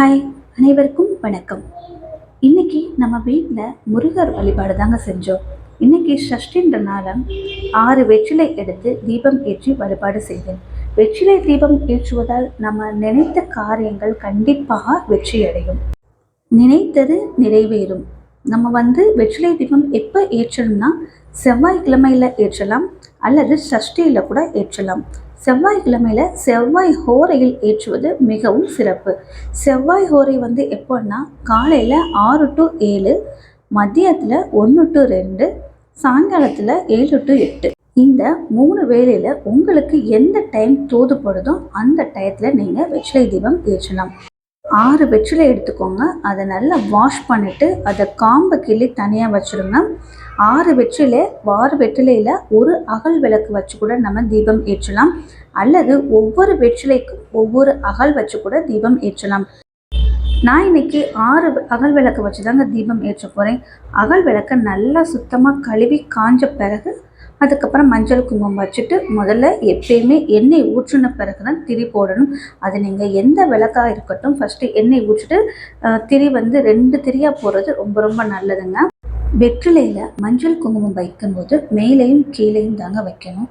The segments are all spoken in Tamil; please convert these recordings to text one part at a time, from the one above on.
ஹாய் அனைவருக்கும் வணக்கம். இன்னைக்கு நம்ம வீட்டில் முருகர் வழிபாடு தாங்க செஞ்சோம். இன்னைக்கு ஷஷ்டின்றனால ஆறு வெற்றிலை எடுத்து தீபம் ஏற்றி வழிபாடு செய்தேன். வெற்றிலை தீபம் ஏற்றுவதால் நம்ம நினைத்த காரியங்கள் கண்டிப்பாக வெற்றியடையும் நினைத்தது நிறைவேறும். நம்ம வந்து வெற்றிலை தீபம் எப்போ ஏற்றணும்னா செவ்வாய்க்கிழமையில் ஏற்றலாம் அல்லது சஷ்டியில் கூட ஏற்றலாம். செவ்வாய்க்கிழமையில் செவ்வாய் ஹோரையில் ஏற்றுவது மிகவும் சிறப்பு. செவ்வாய் ஹோரை வந்து எப்போன்னா காலையில் ஆறு டு ஏழு மதியத்தில் ஒன்று டு ரெண்டு சாயங்காலத்தில் ஏழு டு எட்டு. இந்த மூணு வேளையில் உங்களுக்கு எந்த டைம் தோதுப்படுதோ அந்த டயத்தில் நீங்கள் வெற்றிலை தீபம் ஏற்றலாம். ஆறு வெற்றிலை எடுத்துக்கோங்க. அதை நல்லா வாஷ் பண்ணிவிட்டு அதை காம்பை கிள்ளி தனியாக வச்சுருங்க. ஆறு வெற்றில ஆறு வெற்றிலையில் ஒரு அகல் விளக்கு வச்சு கூட நம்ம தீபம் ஏற்றலாம். அல்லது ஒவ்வொரு வெற்றிலைக்கும் ஒவ்வொரு அகல் வச்சு கூட தீபம் ஏற்றலாம். நான் இன்னைக்கு ஆறு அகல் விளக்கு வச்சு தாங்க தீபம் ஏற்ற போகிறேன் அகல் விளக்கை நல்லா சுத்தமாக கழுவி காஞ்ச பிறகு அதுக்கப்புறம் மஞ்சள் குங்குமம் வச்சுட்டு முதல்ல எப்பயுமே எண்ணெய் ஊற்றின பிறகு தான் திரி போடணும். அது நீங்கள் எந்த விளக்காக இருக்கட்டும் ஃபஸ்ட்டு எண்ணெய் ஊற்றிட்டு திரி வந்து ரெண்டு திரியாக போடுறது ரொம்ப ரொம்ப நல்லதுங்க. வெற்றிலையில் மஞ்சள் குங்குமம் வைக்கும்போது மேலேயும் கீழேயும் தாங்க வைக்கணும்.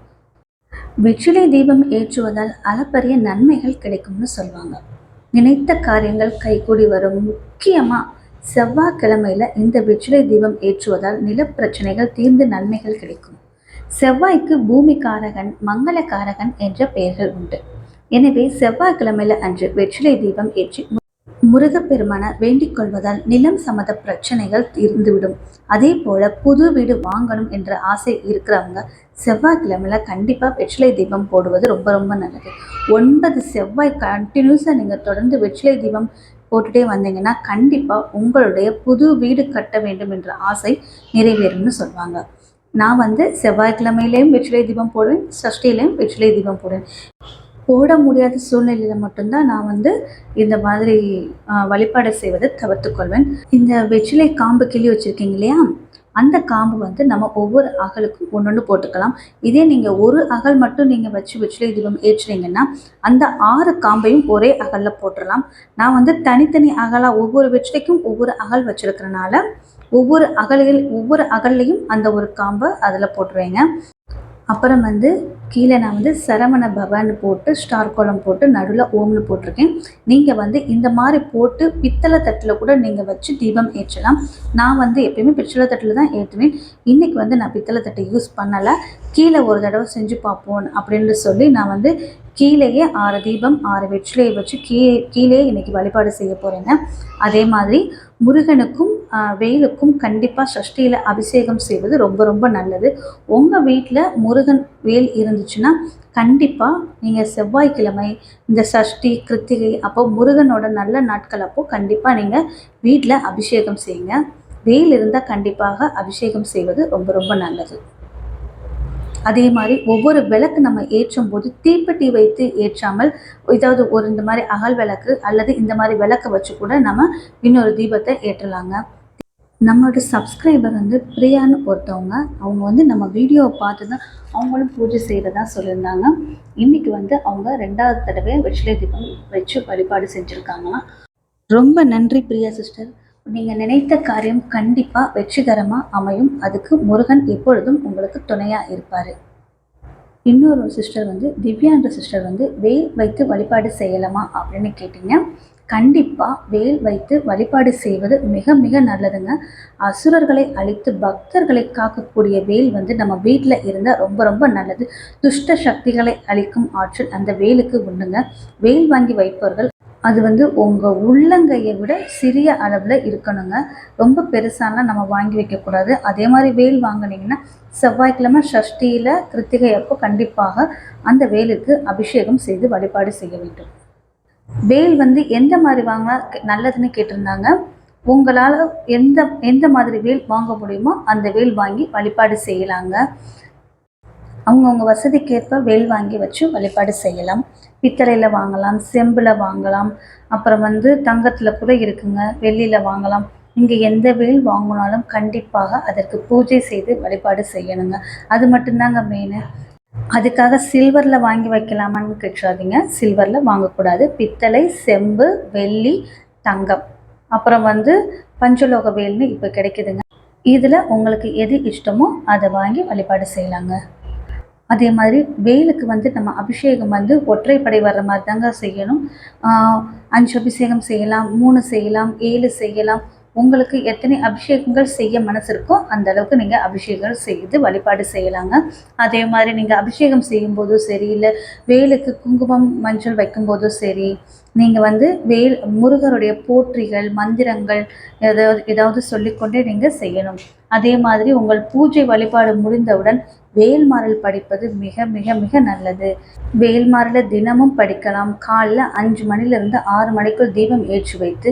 வெற்றிலை தீபம் ஏற்றுவதால் அளப்பரிய நன்மைகள் கிடைக்கும்னு சொல்லுவாங்க. நினைத்த காரியங்கள் கைகூடி வரும். முக்கியமாக செவ்வாய்க்கிழமையில இந்த வெற்றிலை தீபம் ஏற்றுவதால் நிலப்பிரச்சனைகள் தீர்ந்து நன்மைகள் கிடைக்கும். செவ்வாய்க்கு பூமிகாரகன் மங்களகாரகன் என்ற பெயர்கள் உண்டு. எனவே செவ்வாய்க்கிழமையில அன்று வெற்றிலை தீபம் ஏற்றி முருகப்பெருமான வேண்டிக் கொள்வதால் நிலம் சம்மந்த பிரச்சனைகள் தீர்ந்துவிடும். அதே போல புது வீடு வாங்கணும் என்ற ஆசை இருக்கிறவங்க செவ்வாய்க்கிழமையில கண்டிப்பாக வெற்றிலை தீபம் போடுவது ரொம்ப ரொம்ப நல்லது. ஒன்பது செவ்வாய் கண்டினியூஸாக நீங்கள் தொடர்ந்து வெற்றிலை தீபம் போட்டுட்டே வந்தீங்கன்னா கண்டிப்பாக உங்களுடைய புது வீடு கட்ட வேண்டும் என்ற ஆசை நிறைவேறும்னு சொல்லுவாங்க நான் வந்து செவ்வாய்க்கிழமையிலையும் வெற்றிலை தீபம் போடுவேன் சஷ்டியிலையும் வெற்றிலை தீபம் போடுவேன். போட முடியாத சூழ்நிலையில் மட்டும்தான் நான் வந்து இந்த மாதிரி வழிபாடு செய்வதை தவிர்த்துக்கொள்வேன். இந்த வெற்றிலை காம்பு கிள்ளி வச்சுருக்கீங்க இல்லையா? அந்த காம்பு வந்து நம்ம ஒவ்வொரு அகலுக்கும் ஒன்று ஒன்று போட்டுக்கலாம். இதே நீங்கள் ஒரு அகல் மட்டும் நீங்கள் வச்சு வெற்றிலை தீபம் ஏற்றுறீங்கன்னா அந்த ஆறு காம்பையும் ஒரே அகலில் போட்டுடலாம் நான் வந்து தனித்தனி அகலாக ஒவ்வொரு வெற்றிலைக்கும் ஒவ்வொரு அகல் வச்சுருக்கிறனால ஒவ்வொரு அகலில் ஒவ்வொரு அகல்லையும் அந்த ஒரு காம்பை அதில் போட்டுருவேங்க. அப்புறம் வந்து கீழே நான் வந்து சரவண பவன் போட்டு ஸ்டார் கோலம் போட்டு நடுவில் ஓம்னு போட்டிருக்கேன். நீங்கள் வந்து இந்த மாதிரி போட்டு பித்தளை தட்டில் கூட நீங்கள் வச்சு தீபம் ஏற்றலாம். நான் வந்து எப்பயுமே பித்தளை தட்டில் தான் ஏற்றுவேன். இன்றைக்கி வந்து நான் பித்தளை தட்டை யூஸ் பண்ணலை. கீழே ஒரு தடவை செஞ்சு பார்ப்போம் அப்படின்னு சொல்லி நான் வந்து கீழேயே ஆறு தீபம் ஆறு வெற்றிலையை வச்சு கீ கீழே இன்றைக்கி வழிபாடு செய்ய போகிறேங்க அதே மாதிரி முருகனுக்கும் வெயிலுக்கும் வேலுக்கும் கண்டிப்பாக சஷ்டியில் அபிஷேகம் செய்வது ரொம்ப ரொம்ப நல்லது. உங்கள் வீட்டில் முருகன் வேல் இருந்துச்சுன்னா கண்டிப்பாக நீங்கள் செவ்வாய்க்கிழமை இந்த சஷ்டி கிருத்திகை அப்போ முருகனோட நல்ல நாட்கள் அப்போ கண்டிப்பாக நீங்கள் வீட்டில் அபிஷேகம் செய்யுங்க. வேல் இருந்தால் கண்டிப்பாக அபிஷேகம் செய்வது ரொம்ப ரொம்ப நல்லது. அதே மாதிரி ஒவ்வொரு விளக்கு நம்ம ஏற்றும் போது தீப்பெட்டி வைத்து ஏற்றாமல் ஏதாவது ஒரு இந்த மாதிரி அகல் விளக்கு அல்லது இந்த மாதிரி விளக்கு வச்சு கூட நம்ம இன்னொரு தீபத்தை ஏற்றலாங்க. நம்மளோட சப்ஸ்கிரைபர் வந்து பிரியான்னு ஒருத்தவங்க அவங்க வந்து நம்ம வீடியோவை பார்த்து தான் அவங்களும் பூஜை செய்கிறதா சொல்லியிருந்தாங்க. இன்றைக்கி வந்து அவங்க ரெண்டாவது தடவை வெற்றிலை தீபம் வச்சு வழிபாடு செஞ்சுருக்காங்களாம். ரொம்ப நன்றி பிரியா சிஸ்டர் நீங்கள் நினைத்த காரியம் கண்டிப்பாக வெற்றிகரமாக அமையும். அதுக்கு முருகன் எப்பொழுதும் உங்களுக்கு துணையாக இருப்பார். இன்னொரு சிஸ்டர் வந்து திவ்யான்ற சிஸ்டர் வந்து வேல் வைத்து வழிபாடு செய்யலாமா? அப்படின்னு கேட்டீங்க. கண்டிப்பாக வேல் வைத்து வழிபாடு செய்வது மிக மிக நல்லதுங்க. அசுரர்களை அழித்து பக்தர்களை காக்கக்கூடிய வேல் வந்து நம்ம வீட்டில் இருந்தால் ரொம்ப ரொம்ப நல்லது. துஷ்ட சக்திகளை அழிக்கும் ஆற்றல் அந்த வேலுக்கு உண்டுங்க. வேல் வாங்கி வைப்பவர்கள் அது வந்து உங்கள் உள்ளங்கையை விட சிறிய அளவில் இருக்கணுங்க. ரொம்ப பெருசாலாம் நம்ம வாங்கி வைக்கக்கூடாது. அதே மாதிரி வேல் வாங்குனீங்கன்னா செவ்வாய்க்கிழமை ஷஷ்டியில் கிருத்திகை அப்போ கண்டிப்பாக அந்த வேலுக்கு அபிஷேகம் செய்து வழிபாடு செய்ய வேண்டும். வேல் வந்து எந்த மாதிரி வாங்கினா நல்லதுன்னு கேட்டிருந்தாங்க. உங்களால் எந்த எந்த மாதிரி வேல் வாங்க முடியுமோ அந்த வேல் வாங்கி வழிபாடு செய்யலாங்க. அவங்கவுங்க வசதிக்கேற்ப வேல் வாங்கி வச்சு வழிபாடு செய்யலாம். பித்தளையில் வாங்கலாம் செம்பில் வாங்கலாம். அப்புறம் வந்து தங்கத்தில் கூட இருக்குங்க வெள்ளியில் வாங்கலாம். இங்கே எந்த வேல் வாங்கினாலும் கண்டிப்பாக அதற்கு பூஜை செய்து வழிபாடு செய்யணுங்க. அது மட்டும்தாங்க மெயின் அதுக்காக சில்வரில் வாங்கி வைக்கலாமான்னு கேட்காதீங்க. சில்வரில் வாங்கக்கூடாது. பித்தளை செம்பு வெள்ளி தங்கம். அப்புறம் வந்து பஞ்சலோக வேல்னு இப்போ கிடைக்குதுங்க. இதில் உங்களுக்கு எது இஷ்டமோ அதை வாங்கி வழிபாடு செய்யலாங்க. அதே மாதிரி வேலுக்கு வந்து நம்ம அபிஷேகம் வந்து ஒற்றைப்படை வர்ற மாதிரி தாங்க செய்யணும். அஞ்சு அபிஷேகம் செய்யலாம் மூணு செய்யலாம் ஏழு செய்யலாம். உங்களுக்கு எத்தனை அபிஷேகங்கள் செய்ய மனசு இருக்கோ அந்த அளவுக்கு நீங்கள் அபிஷேகம் செய்து வழிபாடு செய்யலாங்க. அதே மாதிரி நீங்கள் அபிஷேகம் செய்யும்போதும் சரி இல்லை வேலுக்கு குங்குமம் மஞ்சள் வைக்கும்போதும் சரி நீங்கள் வந்து வேல் முருகருடைய போற்றிகள் மந்திரங்கள் ஏதாவது ஏதாவது சொல்லிக்கொண்டே நீங்கள் செய்யணும். அதே மாதிரி உங்கள் பூஜை வழிபாடு முடிந்தவுடன் வேல்மாறல் படிப்பது மிக மிக மிக நல்லது. வேல்மாறலை தினமும் படிக்கலாம். காலைல அஞ்சு மணிலேருந்து ஆறு மணிக்குள் தீபம் ஏற்றி வைத்து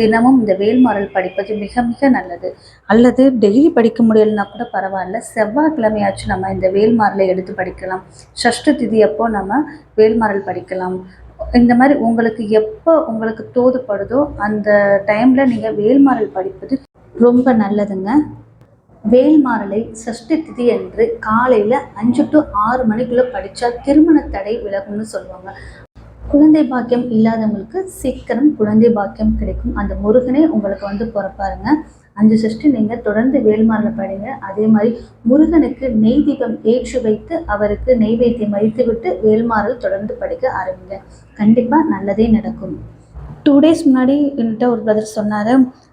தினமும் இந்த வேல்மாறல் படிப்பது மிக மிக நல்லது. அல்லது டெய்லி படிக்க முடியலனா கூட பரவாயில்ல. செவ்வாய்க்கிழமையாச்சும் நம்ம இந்த வேல்மாறலை எடுத்து படிக்கலாம். ஷஷ்ட திதி அப்போ நம்ம வேல்மாறல் படிக்கலாம். இந்த மாதிரி உங்களுக்கு எப்போ உங்களுக்கு தோதுப்படுதோ அந்த டைமில் நீங்கள் வேல்மாறல் படிப்பது ரொம்ப நல்லதுங்க. வேல்மாறலை சஷ்டி திதி அன்று காலையில் அஞ்சு டு ஆறு மணிக்குள்ளே படித்தா திருமண தடை விலகும்னு சொல்லுவாங்க. குழந்தை பாக்கியம் இல்லாதவங்களுக்கு சீக்கிரம் குழந்தை பாக்கியம் கிடைக்கும். அந்த முருகனே உங்களுக்கு வந்து பிறப்பாருங்க. அஞ்சு சஷ்டி நீங்கள் தொடர்ந்து வேல்மாறலை படிங்க. அதே மாதிரி முருகனுக்கு நெய் தீபம் ஏற்றி வைத்து அவருக்கு நெய்வேத்தியம் வைத்து விட்டு வேல்மாறல் தொடர்ந்து படிக்க ஆரம்பிங்க. கண்டிப்பாக நல்லதே நடக்கும். டூ டேஸ் முன்னாடி என்கிட்ட ஒரு பிரதர் சொன்னார்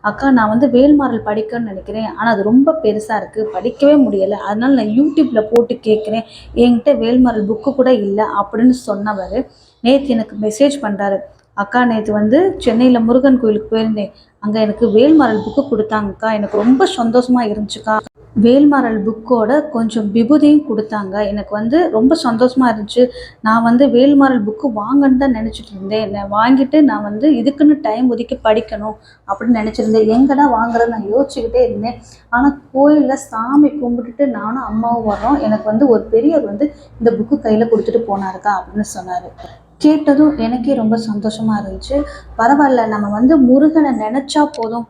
அக்கா நான் வந்து வேல்மாரல் படிக்கணும்னு நினைக்கிறேன். ஆனால் அது ரொம்ப பெருசாக இருக்குது படிக்கவே முடியலை. அதனால் நான் யூடியூப்பில் போட்டு கேட்குறேன் என்கிட்ட வேல்மாரல் புக்கு கூட இல்லை அப்படின்னு சொன்னவர். நேற்று எனக்கு மெசேஜ் பண்ணுறாரு அக்கா நேற்று வந்து சென்னையில் முருகன் கோயிலுக்கு போயிருந்தேன். அங்கே எனக்கு வேல்மாரல் புக்கு கொடுத்தாங்கக்கா. எனக்கு ரொம்ப சந்தோஷமாக இருந்துச்சுக்கா. வேல்மாரல் புக்கோட கொஞ்சம் விபூதியும் கொடுத்தாங்க. எனக்கு வந்து ரொம்ப சந்தோஷமாக இருந்துச்சு. நான் வந்து வேல்மாரல் புக்கு வாங்கன்னு தான் நினச்சிட்டு இருந்தேன். நான் வாங்கிட்டு நான் வந்து இதுக்குன்னு டைம் ஒதுக்கி படிக்கணும் அப்படின்னு நினச்சிருந்தேன். எங்கடா வாங்குறேன்னு நான் யோசிச்சுக்கிட்டே இருந்தேன். ஆனால் கோயிலில் சாமி கும்பிட்டுட்டு நானும் அம்மாவும் வரோம் எனக்கு வந்து ஒரு பெரியவர் வந்து இந்த புக்கு கையில் கொடுத்துட்டு போனாருக்கா அப்படின்னு சொன்னார். கேட்டதும் எனக்கே ரொம்ப சந்தோஷமாக இருந்துச்சு. பரவாயில்ல நம்ம வந்து முருகனை நினச்சா போதும்.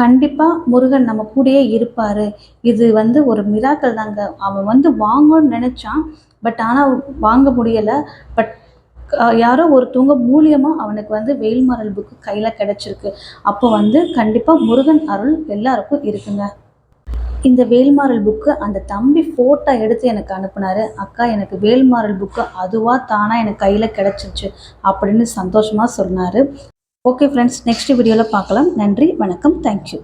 கண்டிப்பாக முருகன் நம்ம கூடயே இருப்பார். இது வந்து ஒரு மிராக்கள் தாங்க. அவன் வந்து வாங்கணும்னு நினச்சான். பட் ஆனால் வாங்க முடியலை. பட் யாரோ ஒருத்தவங்க மூலியமாக அவனுக்கு வந்து வேல்மாறல் புக்கு கையில் கிடச்சிருக்கு. அப்போ வந்து கண்டிப்பாக முருகன் அருள் எல்லாருக்கும் இருக்குங்க. இந்த வேல்மாரல் புக்கு அந்த தம்பி ஃபோட்டோ எடுத்து எனக்கு அனுப்புனாரு. அக்கா எனக்கு வேல்மாரல் புக்கு அதுவாக தானாக எனக்கு கையில் கிடச்சிருச்சு அப்படின்னு சந்தோஷமாக சொன்னார். ஓகே ஃப்ரெண்ட்ஸ் நெக்ஸ்ட் வீடியோவில் பார்க்கலாம். நன்றி வணக்கம். தேங்க்யூ